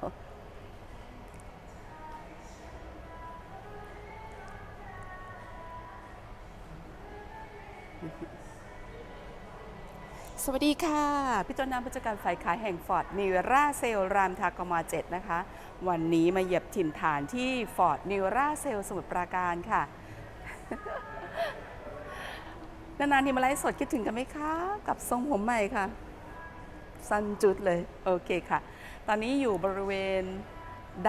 สวัสดีค่ะ พี่ต้นน้ำผู้จัดการฝ่ายขายแห่งฟอร์ดนิวราเซลรามทากม7นะคะ วันนี้มาเหยียบถิ่นฐานที่ฟอร์ดนิวราเซลสมุทรปราการค่ะ นานๆที่มาไลฟ์สดคิดถึงกันไหมคะ กับทรงผมใหม่ค่ะ สั้นจุดเลย โอเคค่ะ ตอนนี้อยู่บริเวณ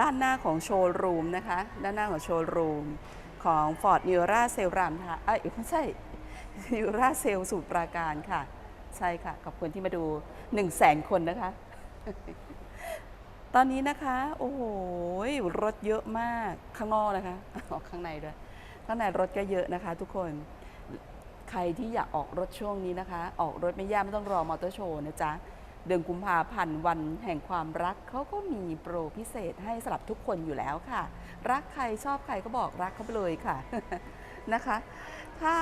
ด้านหน้าของโชว์รูมนะคะ ด้านหน้าของโชว์รูมของ Ford n e w r a c e l รามทาเอ้ยไม่ใช่ n e w r a c e l สมุทรปราการค่ะ ใช่ค่ะ ขอบคุณที่มาดู 1 0 0 0 0แสนคนนะคะ ตอนนี้นะคะ โอ้โห รถเยอะมากข้างนอกนะคะออกข้างในด้วย ข้างในรถก็เยอะนะคะ ทุกคนใครที่อยากออกรถช่วงนี้นะคะ ออกรถไม่ยากไม่ต้องรอมอเตอร์โชว์นะจ๊ะ เดือนกุมภาพันธ์วันแห่งความรักเขาก็มีโปรพิเศษให้สำหรับทุกคนอยู่แล้วค่ะ รักใครชอบใครก็บอกรักเขาไปเลยค่ะนะคะ ถ้า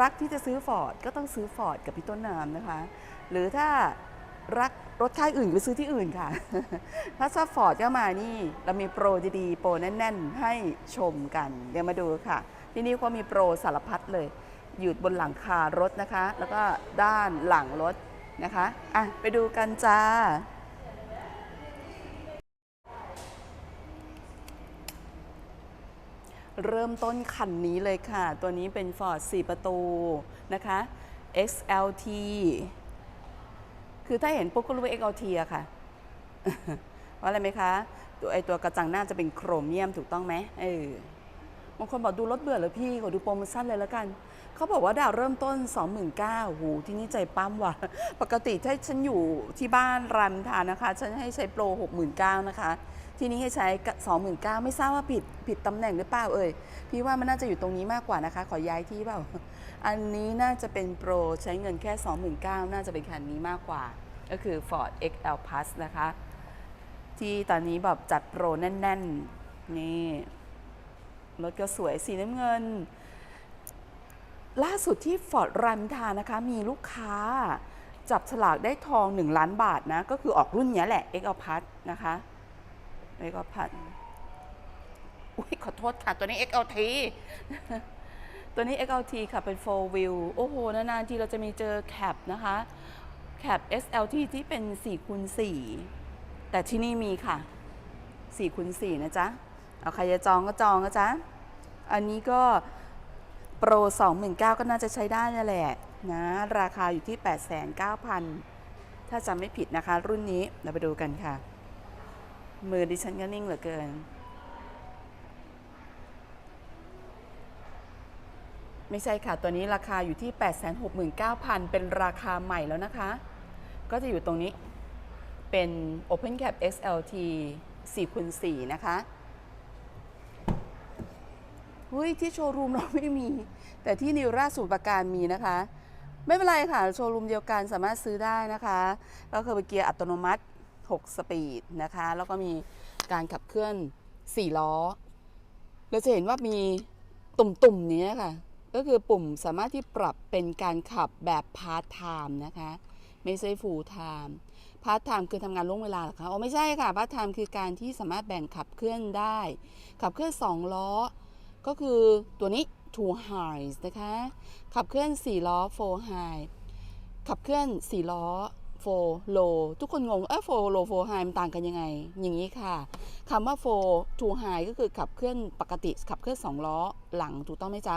รักที่จะซื้อฟอร์ดก็ต้องซื้อฟอร์ดกับพี่ต้นน้ำนะคะ หรือถ้ารักรถค่ายอื่นไปซื้อที่อื่นค่ะ ถ้าชอบฟอร์ดก็มานี่ เรามีโปรดีๆโปรแน่น ๆ ให้ชมกัน เดี๋ยวมาดูค่ะ ที่นี่ก็มีโปรสารพัดเลย อยู่บนหลังคารถนะคะ แล้วก็ด้านหลังรถ นะคะอะไปดูกันจ้าเริ่มต้นคันนี้เลยค่ะ ตัวนี้เป็น Ford 4 ประตูนะคะ XLT คือถ้าเห็นปุ๊บก็รู้ว่า XLT อะค่ะเพราะอะไรไหมคะ ตัวไอตัวกระจังหน้าจะเป็นโครเมียมถูกต้องไหมเออบางคนบอกดูรถเบื่อหรือพี่ ขอดูโปรโมชั่นเลยแล้วกัน เขาบอกว่าดาวเริ่มต้น 29,000หูที่นี่ใจปั้มว่ะ ปกติถ้าฉันอยู่ที่บ้านรามอินทานะคะ ฉันให้ใช้โปร 69,000นะคะ ที่นี่ให้ใช้ 29,000ไม่ทราบว่าผิดผิดตำแหน่งหรือเปล่าเอ่ย พี่ว่ามันน่าจะอยู่ตรงนี้มากกว่านะคะ ขอย้ายที่เปล่า อันนี้น่าจะเป็นโปรใช้เงินแค่ 29,000น่าจะเป็นคันนี้มากกว่า ก็คือ Ford XL Plus นะคะ ที่ตอนนี้แบบจัดโปรแน่น ๆ นี่รถก็สวยสีน้ำเงิน ล่าสุดที่ Ford รามอินทานะคะ มีลูกค้าจับฉลากได้ทอง 1 ล้านบาทนะ ก็คือออกรุ่นนี้แหละ XL Plus นะคะ XL Plus อุ้ยขอโทษค่ะ ตัวนี้ XLT ตัวนี้ XLT ค่ะ เป็น4 wheel โอ้โห นานๆ ทีเราจะมีเจอแคปนะคะ แคป SLT ที่เป็น4คูณ4แต่ที่นี่มีค่ะ4คูณ4นะจ๊ะ เอาใครจะจองก็จองนะจ๊ะ อันนี้ก็ โปร 29,000 ก็น่าจะใช้ได้นั่นแหละนะราคาอยู่ที่ 89,000 ถ้าจำไม่ผิดนะคะ รุ่นนี้เราไปดูกันค่ะ มือดิฉันก็นิ่งเหลือเกิน ไม่ใช่ค่ะ ตัวนี้ราคาอยู่ที่ 869,000 เป็นราคาใหม่แล้วนะคะ ก็จะอยู่ตรงนี้เป็น Open Cap XLT 4คูณ4นะคะ เฮ้ยที่โชว์รูมเราไม่มี แต่ที่นิวราชสูตรประการมีนะคะ ไม่เป็นไรค่ะ โชว์รูมเดียวกันสามารถซื้อได้นะคะ ก็คือเป็นเกียร์อัตโนมัติ 6 สปีดนะคะ แล้วก็มีการขับเคลื่อน 4 ล้อ เราจะเห็นว่ามีตุ่มๆนี้ค่ะ ก็คือปุ่มสามารถที่ปรับเป็นการขับแบบพาร์ทไทม์นะคะ ไม่ใช่ฟูลไทม์พาร์ทไทม์คือทำงานล่วงเวลาหรอคะอ๋อไม่ใช่ค่ะพาร์ทไทม์คือการที่สามารถแบ่งขับเคลื่อนได้ ขับเคลื่อน 2 ล้อ ก็คือตัวนี้ two highs นะคะ ขับเคลื่อน 4 ล้อ four high ขับเคลื่อน 4 ล้อ four low ทุกคนงง เออ four low four high มันต่างกันยังไง อย่างนี้ค่ะคำว่า four two high ก็คือขับเคลื่อนปกติ ขับเคลื่อน 2 ล้อหลังถูกต้องไหมจ๊ะ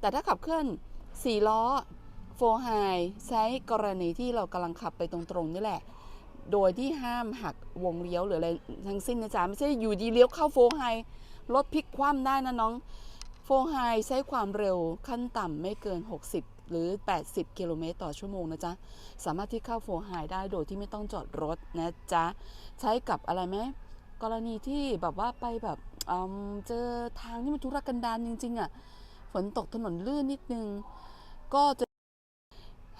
แต่ถ้าขับเคลื่อน 4 ล้อ four high ใช้กรณีที่เรากำลังขับไปตรงๆนี่แหละโดยที่ห้ามหักวงเลี้ยวหรืออะไรทั้งสิ้นนะจ๊ะ ไม่ใช่อยู่ดีเลี้ยวเข้าโฟไฮ รถพลิกคว่ำได้นะน้อง โฟไฮใช้ความเร็วขั้นต่ำไม่เกิน 60 หรือ 80 กิโลเมตรต่อชั่วโมงนะจ๊ะ สามารถที่เข้าโฟไฮได้โดยที่ไม่ต้องจอดรถนะจ๊ะ ใช้กับอะไรไหมกรณีที่แบบว่าไปแบบอืมเจอทางที่มันทุรกันดารจริงๆอะ่ะ ฝนตกถนนลื่นนิดนึง ก็จะ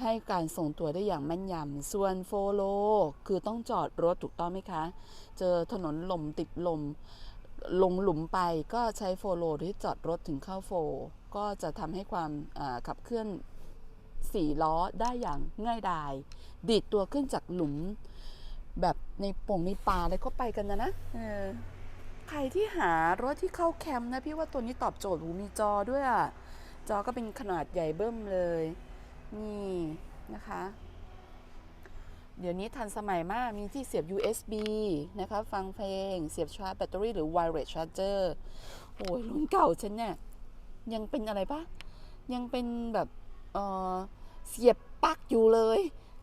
ให้การส่งตัวได้อย่างแม่นยำ ส่วนโฟโล คือต้องจอดรถถูกต้องไหมคะ เจอถนนลมติดลม ลงหลุมไปก็ใช้โฟโลที่จอดรถถึงเข้าโฟ ก็จะทำให้ความขับเคลื่อนสี่ล้อได้อย่างง่ายดาย ดีดตัวขึ้นจากหลุม แบบในป่งในป่าอะไรก็ไปกันนะนะใครที่หารถที่เข้าแคมป์นะพี่ว่าตัวนี้ตอบโจทย์หูมีจอด้วยอะจอก็เป็นขนาดใหญ่เบิ้มเลย นี่นะคะ เดี๋ยวนี้ทันสมัยมากมีที่เสียบ USB นะคะ ฟังเพลง เสียบชาร์จแบตเตอรี่หรือ wireless charger โอ้ยรุ่นเก่าฉันเนี่ย ยังเป็นอะไรปะยังเป็นแบบเอ่อเสียบปลั๊กอยู่เลย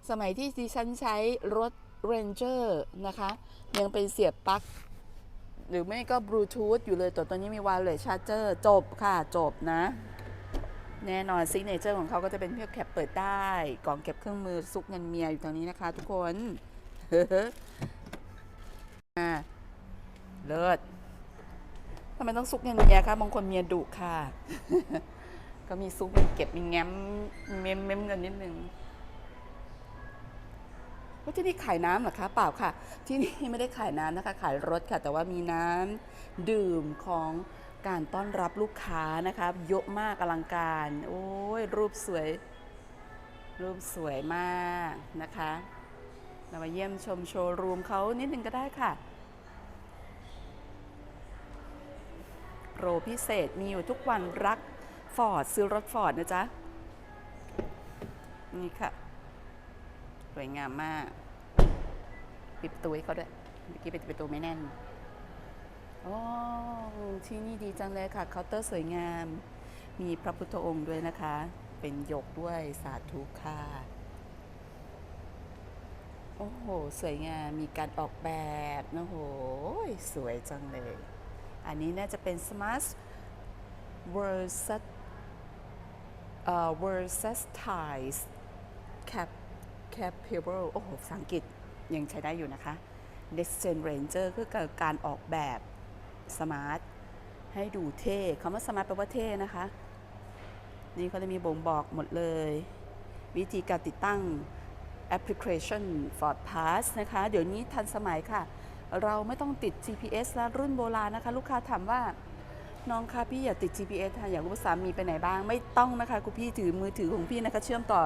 สมัยที่ดิฉันใช้รถ Ranger นะคะ ยังเป็นเสียบปลั๊กหรือไม่ก็บลูทูธอยู่เลยแต่ตอนนี้มี wireless charger จบค่ะจบนะ แน่นอนซิกเนเจอร์ของเขาก็จะเป็นเพื่อแคปเปิดได้กล่องเก็บเครื่องมือซุกเงินเมียอยู่ตรงนี้นะคะ ทุกคนอ่าเลิศทำไมต้องซุกเงินเมียคะบางคนเมียดุค่ะ ก็มีซุกมีเก็บมีแง้มเม้มเม้มเงินนิดนึงว่าที่นี่ขายน้ำหรอคะ เปล่าค่ะ ที่นี่ไม่ได้ขายน้ำนะคะ ขายรถค่ะ แต่ว่ามีน้ำดื่มของ การต้อนรับลูกค้านะคะเยอะมากอลังการ โอ้ยรูปสวย รูปสวยมากนะคะ เรามาเยี่ยมชมโชว์รูมเขานิดนึงก็ได้ค่ะ โปรพิเศษมีอยู่ทุกวันรักฟอร์ดซื้อรถฟอร์ดนะจ๊ะ นี่ค่ะ สวยงามมาก ปิดประตูให้เขาด้วย เมื่อกี้ปิดประตูไม่แน่น โอ้ที่นี่ดีจังเลยค่ะเคาน์เตอร์สวยงาม มีพระพุทธองค์ด้วยนะคะ เป็นหยกด้วยสาธุค่ะโอ้โห สวยงาม มีการออกแบบนะโหสวยจังเลย อันนี้น่าจะเป็น Smart Versat เอ่อ Versatile Cap Capable โอ้โหภาษาอังกฤษยังใช้ได้อยู่นะคะ Next Gen Ranger คือการออกแบบ สมาร์ทให้ดูเท่คำว่าสมาร์ทแปลว่าเท่นะคะ นี่เขาจะมีบ่งบอกหมดเลย วิธีการติดตั้งแอปพลิเคชัน Ford Pass นะคะ เดี๋ยวนี้ทันสมัยค่ะ เราไม่ต้องติด GPS แล้วรุ่นโบราณนะคะ ลูกค้าถามว่าน้องคะพี่อยากติด GPS ค่ะอยากรู้ว่าสามีไปไหนบ้าง ไม่ต้องนะคะคุณพี่ถือมือถือของพี่นะคะ เชื่อมต่อ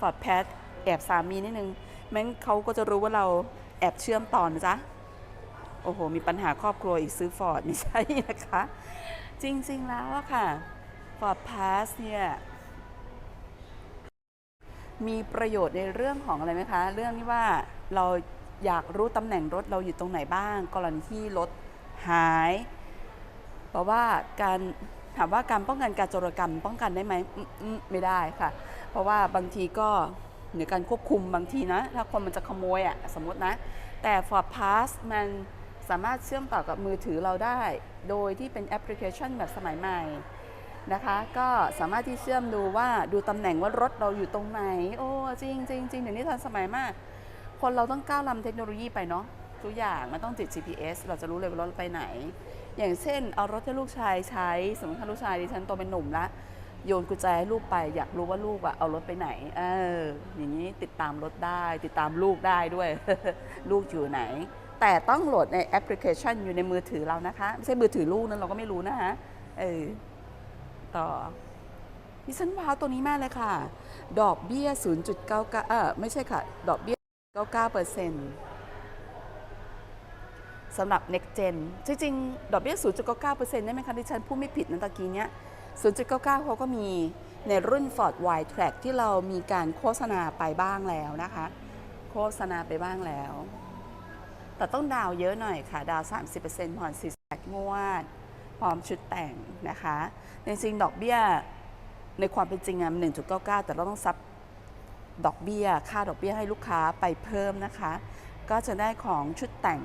Ford Pass แอบสามีนิดนึงแม้นเขาก็จะรู้ว่าเราแอบเชื่อมต่อนะจ๊ะ อ้โห มีปัญหาครอบครัวอีกซื้อฟอร์ดไม่ใช่นะคะ จริง ๆ แล้วอะค่ะ Ford Pass เนี่ย มีประโยชน์ในเรื่องของอะไรไหมคะ เรื่องที่ว่าเราอยากรู้ตำแหน่งรถเราอยู่ตรงไหนบ้าง กรณีที่รถหาย เพราะว่าการถามว่าการป้องกันการโจรกรรมป้องกันได้ไหมมมไม่ได้ค่ะ เพราะว่าบางทีก็เหนือการควบคุมบางทีนะ ถ้าคนมันจะขโมยอะสมมตินะ แต่ Ford Pass มัน สามารถเชื่อมต่อกับมือถือเราได้ โดยที่เป็นแอปพลิเคชันแบบสมัยใหม่นะคะก็สามารถที่เชื่อมดูว่าดูตำแหน่งว่ารถเราอยู่ตรงไหน โอ้จริงจริงจริงเดี๋ยวนี้ทันสมัยมาก คนเราต้องก้าวล้ำเทคโนโลยีไปเนาะทุกอย่างมันต้องติด GPS เราจะรู้เลยว่ารถไปไหน อย่างเช่น เอารถให้ลูกชายใช้ สมมติถ้าลูกชายดิฉันโตเป็นหนุ่มละโยนกุญแจให้ลูกไป อยากรู้ว่าลูกอะเอารถไปไหน เอออย่างนี้ติดตามรถได้ ติดตามลูกได้ด้วย ลูกอยู่ไหน แต่ต้องโหลดในแอปพลิเคชันอยู่ในมือถือเรานะคะ ไม่ใช่มือถือลูกนั้นเราก็ไม่รู้นะฮะเออต่อดิฉันว้าวตัวนี้มากเลยค่ะ ดอกเบี้ย 0.99 เออไม่ใช่ค่ะ ดอกเบี้ย 99เปอร์เซ็นต์สำหรับ next gen จริงๆ ดอกเบี้ย 0.99%ได้ไหมคะที่ฉันพูดไม่ผิดนะตะกี้เนี้ย 0.99เขาก็มีในรุ่น Ford Y Track ที่เรามีการโฆษณาไปบ้างแล้วนะคะ โฆษณาไปบ้างแล้ว แต่ต้องดาวเยอะหน่อยค่ะ ดาว 30%ผ่อน48งวด พร้อมชุดแต่งนะคะในจริงดอกเบี้ยในความเป็นจริงอะมัน1.99 แต่เราต้องซับดอกเบี้ย ค่าดอกเบี้ยให้ลูกค้าไปเพิ่มนะคะ ก็จะได้ของชุดแต่ง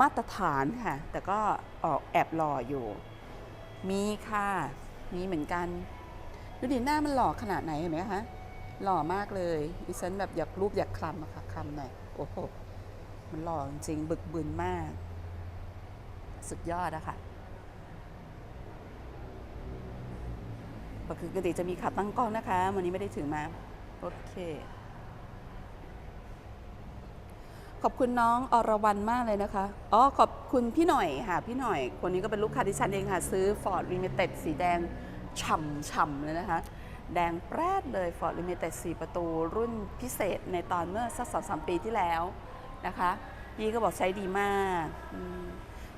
มาตรฐานค่ะ แต่ก็ออกแอบหล่ออยู่ มีค่ะมีเหมือนกันดูดิหน้ามันหล่อขนาดไหนเห็นไหมคะหล่อมากเลยดิฉันแบบอยากรูปอยากคลำอะค่ะคลำหน่อยโอ้โห มันหล่อจริงบึกบึนมาก สุดยอดอะค่ะปกติจะมีขับตั้งกล้องนะคะ วันนี้ไม่ได้ถือมา โอเค ขอบคุณน้องอรวรรณมากเลยนะคะ อ๋อ ขอบคุณพี่หน่อยค่ะ พี่หน่อย คนนี้ก็เป็นลูกค้าที่ฉันเองค่ะ ซื้อ Ford Limited สีแดงฉ่ำๆเลยนะคะ แดงแปรดเลย Ford Limited 4 ประตูรุ่นพิเศษในตอนเมื่อสักสองสามปีที่แล้ว นะคะยี่ก็บอกใช้ดีมาก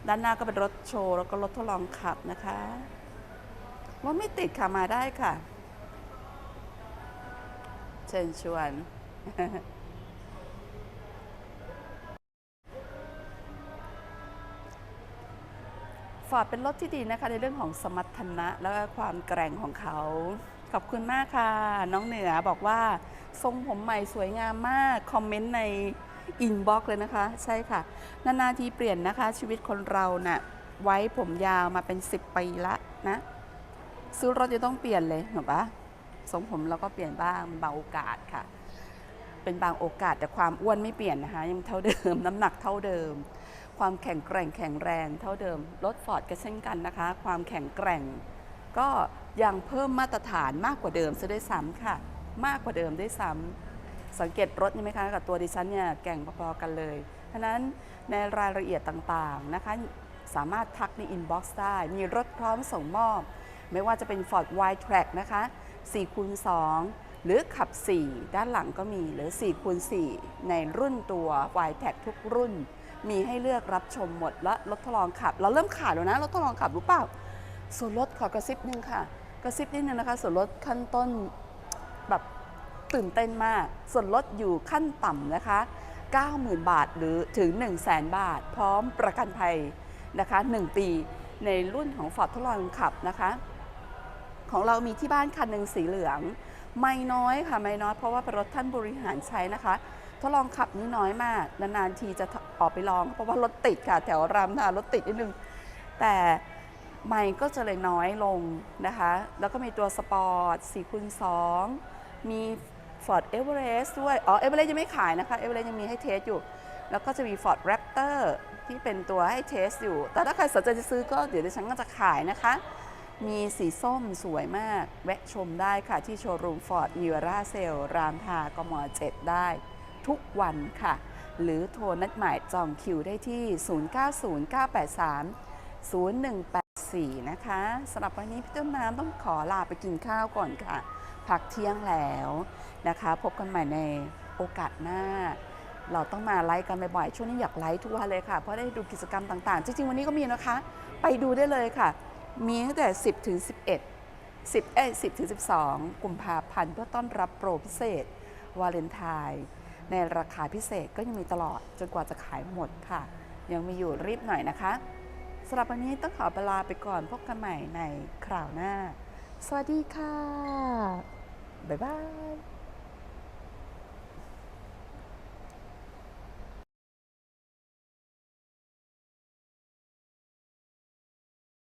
ด้านหน้าก็เป็นรถโชว์แล้วก็รถทดลองขับนะคะรถไม่ติดค่ะมาได้ค่ะ เชิญชวน ฟอร์ดเป็นรถที่ดีนะคะ ในเรื่องของสมรรถนะ และก็ความแกร่งของเขา ขอบคุณมากค่ะ น้องเหนือบอกว่า ทรงผมใหม่สวยงามมาก คอมเมนต์ใน อินบ็อกเลยนะคะ ใช่ค่ะ นานๆทีเปลี่ยนนะคะ ชีวิตคนเราน่ะไว้ผมยาวมาเป็น 10 ปีละนะ ซื้อรถจะต้องเปลี่ยนเลยเหรอปะทรงผมเราก็เปลี่ยนบ้างมันบางโอกาสค่ะ เป็นบางโอกาสแต่ความอ้วนไม่เปลี่ยนนะคะ ยังเท่าเดิม น้ำหนักเท่าเดิม ความแข็งแกร่งแข็งแรงเท่าเดิมรถฟอร์ดก็เช่นกันนะคะ ความแข็งแกร่ง ก็ยังเพิ่มมาตรฐานมากกว่าเดิมซะด้วยซ้ำค่ะ มากกว่าเดิมด้วยซ้ำ สังเกตรถนี่ไหมคะกับตัวดิฉันเนี่ยแก่งพอๆกันเลยฉะนั้นในรายละเอียดต่างๆนะคะสามารถทักในอินบ็อกซ์ได้ มีรถพร้อมส่งมอบ ไม่ว่าจะเป็น Ford Wide Track นะคะ4คูณ2หรือขับ 4 ด้านหลังก็มีหรือ4คูณ4ในรุ่นตัว Wide Track ทุกรุ่น มีให้เลือกรับชมหมดและรถทดลองขับ เราเริ่มขายแล้วนะรถทดลองขับรู้เปล่า ส่วนลดขอกระซิบนึงค่ะ กระซิบนิดนึงนะคะ ส่วนลดขั้นต้นแบบ ตื่นเต้นมาก ส่วนลดอยู่ขั้นต่ำนะคะ 90,000 บาทหรือถึง 1 0 0 0 0แบาท พร้อมประกันภัยนะคะ 1 ปีในรุ่นของ Ford ทดลองขับนะคะ ของเรามีที่บ้านคันหนึ่งสีเหลือง ไม่น้อยค่ะไม่น้อยเพราะว่าเป็นรถท่านบริหารใช้นะคะ ทดลองขับนี่น้อยมาก นานๆทีจะออกไปลอง เพราะว่ารถติดค่ะแถวรามนารถติดนิดนึง แต่ไม่ก็จะเลยน้อยลงนะคะ แล้วก็มีตัวสปอร์ต4คูณ2มี Ford Everest ด้วย อ๋อ Everest ยังไม่ขายนะคะ Everest ยังมีให้เทสอยู่ แล้วก็จะมี Ford Raptor ที่เป็นตัวให้เทสอยู่ แต่ถ้าใครสนใจจะซื้อก็เดี๋ยวดิฉันก็จะขายนะคะ มีสีส้มสวยมาก แวะชมได้ค่ะที่โชว์รูม Ford n e w r a c e l รามพากม7ได้ ทุกวันค่ะ หรือโทรนัดหมายจองคิวได้ที่ 090983 0184 นะคะสำหรับวันนี้พี่ต้นน้ำต้องขอลาไปกินข้าวก่อนค่ะ พักเที่ยงแล้วนะคะ พบกันใหม่ในโอกาสหน้า เราต้องมาไลฟ์กันบ่อยๆช่วงนี้อยากไลฟ์ทุกวันเลยค่ะ เพราะได้ดูกิจกรรมต่างๆ จริงๆ วันนี้ก็มีนะคะ ไปดูได้เลยค่ะ มีตั้งแต่ 10 ถึง 11 10เอ้ย10 ถึง 12 กุมภาพันธ์เพื่อต้อนรับโปรพิเศษ วาเลนไทน์ในราคาพิเศษก็ยังมีตลอดจนกว่าจะขายหมดค่ะ ยังมีอยู่รีบหน่อยนะคะสำหรับวันนี้ต้องขอเวลาไปก่อนพบกันใหม่ในคราวหน้า สวัสดีค่ะ บ๊ายบาย